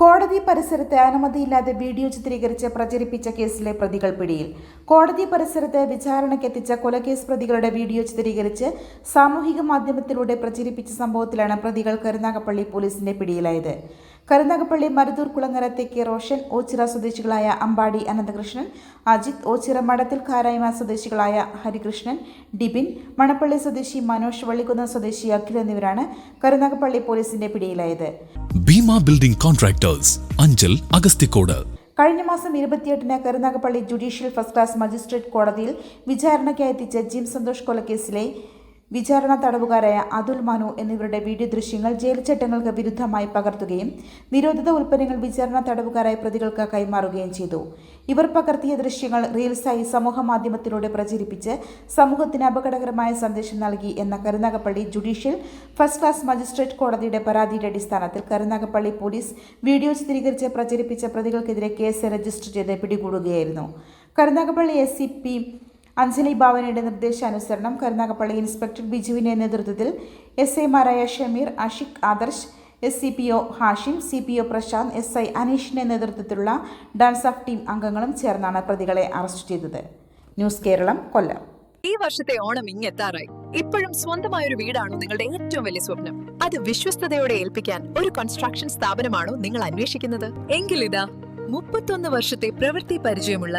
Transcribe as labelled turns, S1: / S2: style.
S1: കോടതി പരിസരത്ത് അനുമതിയില്ലാതെ വീഡിയോ ചിത്രീകരിച്ച് പ്രചരിപ്പിച്ച കേസിലെ പ്രതികൾ പിടിയിൽ. കോടതി പരിസരത്ത് വിചാരണയ്ക്കെത്തിച്ച കൊലക്കേസ് പ്രതികളുടെ വീഡിയോ ചിത്രീകരിച്ച് സാമൂഹിക മാധ്യമത്തിലൂടെ പ്രചരിപ്പിച്ച സംഭവത്തിലാണ് പ്രതികൾ കരുനാഗപ്പള്ളി പോലീസിന്റെ പിടിയിലായത്. കരുനാഗപ്പള്ളി മരുതൂർ കുളങ്ങര തെക്കേ റോഷൻ ഓച്ചിറ സ്വദേശികളായ അമ്പാടി അനന്തകൃഷ്ണൻ അജിത് ഓച്ചിറ മടത്തിൽ കാരായ്മ സ്വദേശികളായ ഹരികൃഷ്ണൻ ഡിബിൻ മണപ്പള്ളി സ്വദേശി മനോജ് വള്ളിക്കുന്ന് സ്വദേശി അഖിൽ എന്നിവരാണ് കരുനാഗപ്പള്ളി പോലീസിന്റെ പിടിയിലായത്.
S2: ഭീമ ബിൽഡിംഗ് കോൺട്രാക്ടേഴ്സ് അഞ്ചൽ അഗസ്തിക്കോട്
S1: കഴിഞ്ഞ മാസം ഇരുപത്തിയെട്ടിന് Karunagappally judicial first class magistrate കോടതിയിൽ വിചാരണയ്ക്കായി എത്തിച്ച ജിം സന്തോഷ് കൊലക്കേസിലെ വിചാരണ തടവുകാരായ അതുൽ മനു എന്നിവരുടെ വീഡിയോ ദൃശ്യങ്ങൾ ജയിൽ ചട്ടങ്ങൾക്ക് വിരുദ്ധമായി പകർത്തുകയും നിരോധിത ഉൽപ്പന്നങ്ങൾ വിചാരണ തടവുകാരായ പ്രതികൾക്ക് കൈമാറുകയും ചെയ്തു. ഇവർ പകർത്തിയ ദൃശ്യങ്ങൾ റീൽസായി സമൂഹ മാധ്യമത്തിലൂടെ പ്രചരിപ്പിച്ച് സമൂഹത്തിന് അപകടകരമായ സന്ദേശം നൽകി എന്ന Karunagappally judicial first class magistrate കോടതിയുടെ പരാതിയുടെ അടിസ്ഥാനത്തിൽ കരുനാഗപ്പള്ളി പോലീസ് വീഡിയോ ചിത്രീകരിച്ച് പ്രചരിപ്പിച്ച പ്രതികൾക്കെതിരെ കേസ് രജിസ്റ്റർ ചെയ്ത് പിടികൂടുകയായിരുന്നു. Karunagappally S C P Anjali ഭാവനയുടെ നിർദ്ദേശാനുസരണം കരുനാഗപ്പള്ളി ഇൻസ്പെക്ടർ ബിജുവിന്റെ നേതൃത്വത്തിൽ എസ് ഐമാരായ Shameer Ashiq Adarsh S C P O Hashim C P O Prashanth S I അനീഷിന്റെ നേതൃത്വത്തിലുള്ള ഡാൻസ് ഓഫ് ടീം അംഗങ്ങളും ചേർന്നാണ് പ്രതികളെ അറസ്റ്റ് ചെയ്തത്. ന്യൂസ് കേരളം കൊല്ലം.
S3: ഈ വർഷത്തെ ഓണം ഇങ്ങെത്താറായി. ഇപ്പോഴും സ്വന്തമായ ഒരു വീടാണോ നിങ്ങളുടെ ഏറ്റവും വലിയ സ്വപ്നം? അത് വിശ്വസ്തയോടെ ഏൽപ്പിക്കാൻ ഒരു കൺസ്ട്രക്ഷൻ സ്ഥാപനമാണോ നിങ്ങൾ അന്വേഷിക്കുന്നത്? എങ്കിൽ ഇതാ മുപ്പത്തൊന്ന് വർഷത്തെ പ്രവൃത്തി പരിചയമുള്ള